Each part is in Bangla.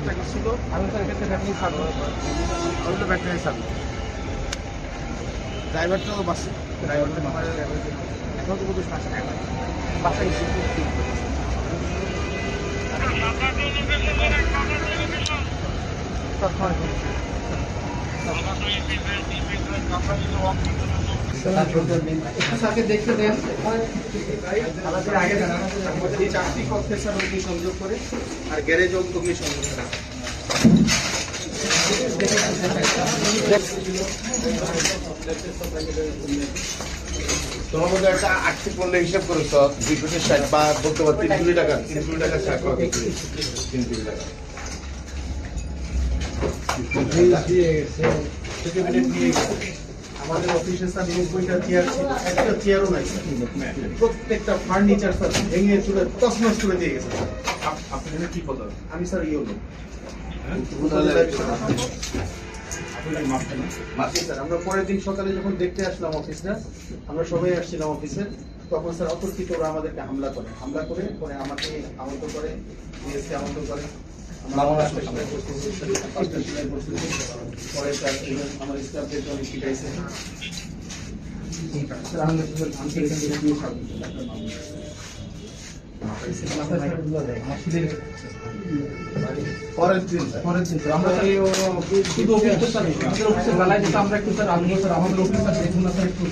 কাজটা করছিল আমি তার কাছে ব্যাটারি সার্ভিস আমি তো ব্যাটারি সার্ভিস ড্রাইভারটাও বাসে। ড্রাইভারটা এখন তো বুঝতে পারছি বাসায় চারটি কক্ষের সংযোগ করে আর গ্যারেজ ওগুলি সংযোগ করা তোমার মধ্যে একটা আর্থিক মূল্য হিসাব করেছ দুই কোটি ষাট বা বলতে পারো তিন কোটি টাকা তিন কোটি টাকা ষাট তিন কোটি টাকা নিয়ে গেছে। আমাদের অফিসে স্যার নব্বইটা চেয়ার ছিল। একটা চেয়ারও নাই প্রত্যেকটা ফার্নিচার স্যার ভেঙে চুলে তছনছ করে দিয়ে গেছে। আপনি কি পদ আমি স্যার ইয়ে হলো আমরা পরের দিন সকালে যখন দেখতে আসলাম অফিসটা আমরা সবাই আসছিলাম অফিসে তখন স্যার অতর্কিত ওরা আমাদেরকে হামলা করে। হামলা করে পরে আমাকে আহত করে আহত করে। করতেছি। পরে স্যার আমার স্টাফদের অনেক শিখাইছে আমি আমরা শুধু বেলায় যেটা আমরা একটু স্যার আনব স্যার আমাদের অফিস স্যার দেখুন একটু।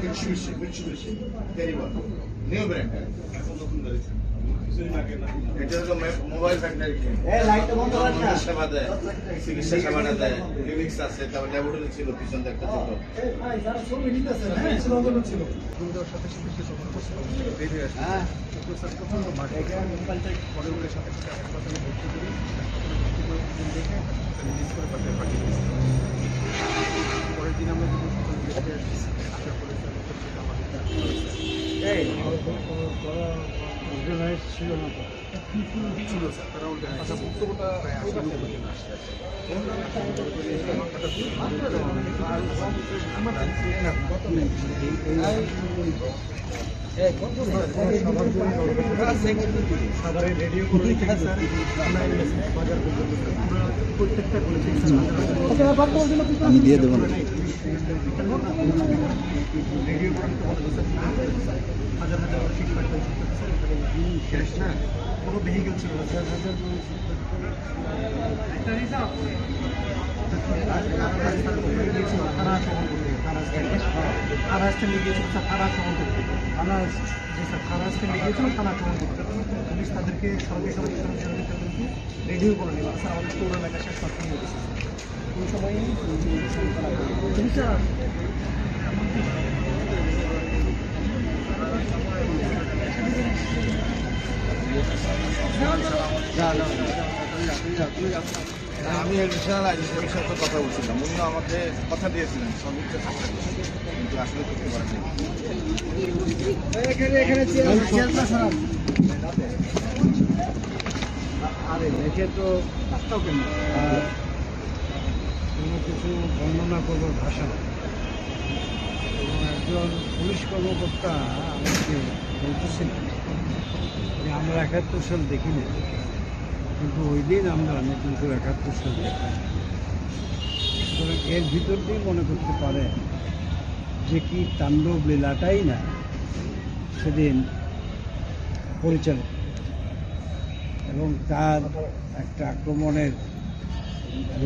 Mitsubishi, very well. New brand. এটা হলো মোবাইল ফ্যাক্টরি সেবা দেয় চিকিৎসা সেবা দেয় ক্লিনিক্স আছে তারপর ল্যাবরেটরি ছিল পিছন একটা ছোট। পরের দিন আমরা আসার পরে স্যার সেটা আমাদের ছিল স্যার তারা organized আচ্ছা বক্তব্যটা শুরু করে দিন আমি দিয়ে দেবো না হাজার হাজার পাঠাই ক্যাশ না কোনো ভেহিকেল ছিল না হাজার থানা থানা স্ট্যান্ডে গিয়েছিল স্যার থানা আক্রমণ করতে থানা জি স্যার থানা স্ট্যান্ডে গিয়েছিল থানা আক্রমণ করতে পুলিশ তাদেরকে সরকারি সরকারি কর্মচারীদের তাদেরকে রেডিও করে নিল স্যার আমাদের পৌর এলাকা শেষ করতে ওই সময় আমি এডিশনাল আইজিসির সাথে কথা বলছিলাম। উনিও আমাকে কথা দিয়েছিলেন চেষ্টা কিন্তু আসলে করতে পারেনি আরে দেখে তো রাস্তাও কেন কোনো কিছু বর্ণনা করবার ভাষা। এবং একজন পুলিশ কর্মকর্তা আমাকে বলতেছিলেন যে, আমরা একাত্তর সাল দেখিনি। কিন্তু ওই দিন আমরা নতুন করে একাত্তর সাল দেখি এর ভিতর দিয়েই মনে করতে পারে যে, কি তাণ্ডব লীলাটাই না সেদিন পরিচালিত এবং তার একটা আক্রমণের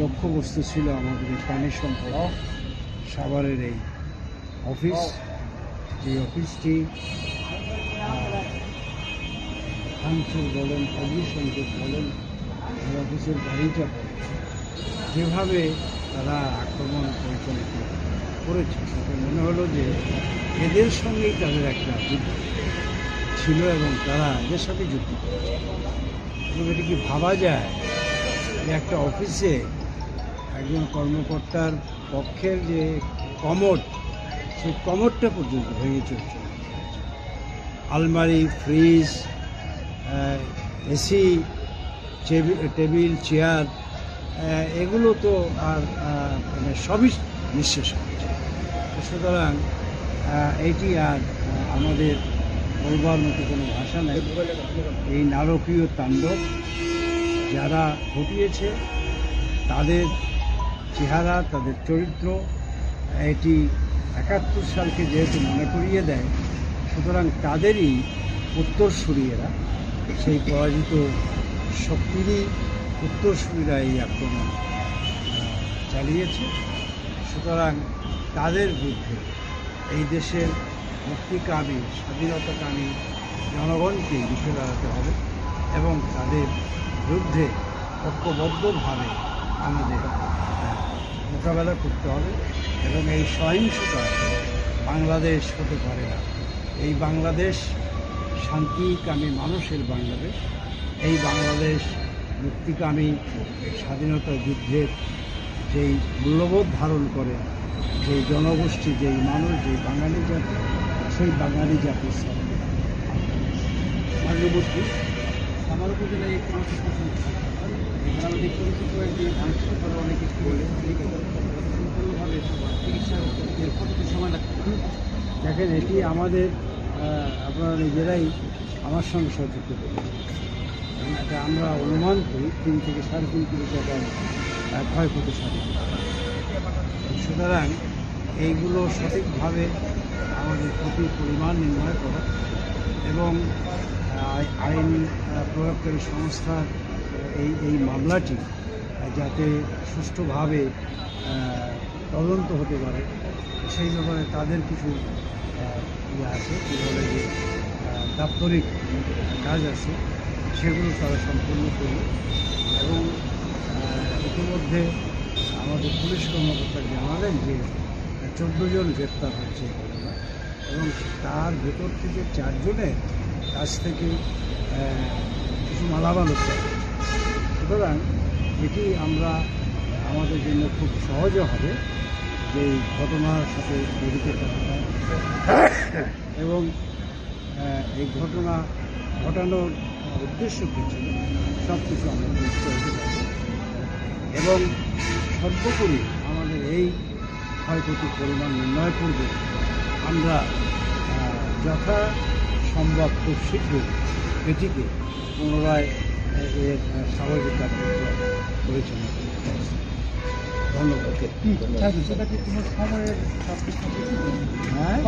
লক্ষ্যবস্তু ছিল আমাদের পানি সম্পদ, সাভারের এই অফিস, যে অফিসটি ভাঙচুর বলেন অগ্নিসংযোগ বলেন এই অফিসের বাড়িটা বলেন যেভাবে তারা আক্রমণ পরিচালিত করেছে, তাতে মনে হলো যে এদের সঙ্গেই তাদের একটা যুদ্ধ ছিল এবং তারা এদের সাথে যুক্ত করেছে। এবং এটা কি ভাবা যায় যে একটা অফিসে একজন কর্মকর্তার পক্ষের যে কমট সেই কমটটা পর্যন্ত ভেঙে চলছে। আলমারি, ফ্রিজ এসি টেবিল, চেয়ার এগুলো তো আর মানে সবই নিঃশেষ তো সুতরাং এইটি আর আমাদের বলবার মতো কোনো ভাষা নেই। এই নারকীয় তাণ্ডব যারা ঘটিয়েছে, তাদের চেহারা, তাদের চরিত্র, এটি একাত্তর সালকে যেহেতু মনে করিয়ে দেয়, সুতরাং তাদেরই উত্তরসূরিয়েরা সেই পরাজিত শক্তিরই উত্তরসূরিরা এই আক্রমণ চালিয়েছে। সুতরাং তাদের বিরুদ্ধে এই দেশের মুক্তিকামী, স্বাধীনতাকামী জনগণকে রুখে দাঁড়াতে হবে এবং তাদের বিরুদ্ধে ঐক্যবদ্ধভাবে আমাদের মোকাবেলা করতে হবে। এবং এই সহিংসতা বাংলাদেশ হতে পারে না। এই বাংলাদেশ শান্তিকামী মানুষের বাংলাদেশ, এই বাংলাদেশ মুক্তিকামী স্বাধীনতা যুদ্ধের যেই মূল্যবোধ ধারণ করে, যেই জনগোষ্ঠী, যেই মানুষ, যেই বাঙালি জাতি, সেই বাঙালি জাতির সাথে মাননীয়বর্তী আমার উপজেলায় পছন্দ এখানে আমরা দেখতে অনেক কিছু বলে? দেখেন, এটি আমাদের আপনারা নিজেরাই আমার সঙ্গে করবেন এটা আমরা অনুমান করি, তিন থেকে সাড়ে তিন কোটি টাকার ক্ষয়ক্ষতি সাথে সুতরাং এইগুলো সঠিকভাবে আমাদের ক্ষতির পরিমাণ নির্ণয় করা এবং আইন প্রয়োগকারী সংস্থার এই এই মামলাটি যাতে সুষ্ঠুভাবে তদন্ত হতে পারে, সেই ব্যাপারে তাদের কিছু ইয়ে আছে, কী বলে যে দাপ্তরিক কাজ আছে, সেগুলো তারা সম্পূর্ণ করবে এবং ইতিমধ্যে আমাদের পুলিশ কর্মকর্তা জানালেন যে, চোদ্দ জন গ্রেপ্তার হয়েছে এবং তার ভেতর থেকে চারজনের কাছ থেকে কিছু মালামাল হয়েছে। সুতরাং এটি আমরা আমাদের জন্য খুব সহজও হবে যে এই ঘটনার সাথে জড়িত এবং এই ঘটনা ঘটানোর উদ্দেশ্য কী ছিল? সব কিছু আমরা এবং সর্বোপরি আমাদের এই ক্ষয়ক্ষতির পরিমাণ নির্ণয় করবে আমরা যথা সম্ভব খুব শীঘ্রই এটিকে পুনরায় এর স্বাভাবিক কার্যক্রম পরিচালনা করতে। ধন্যবাদ। হ্যাঁ?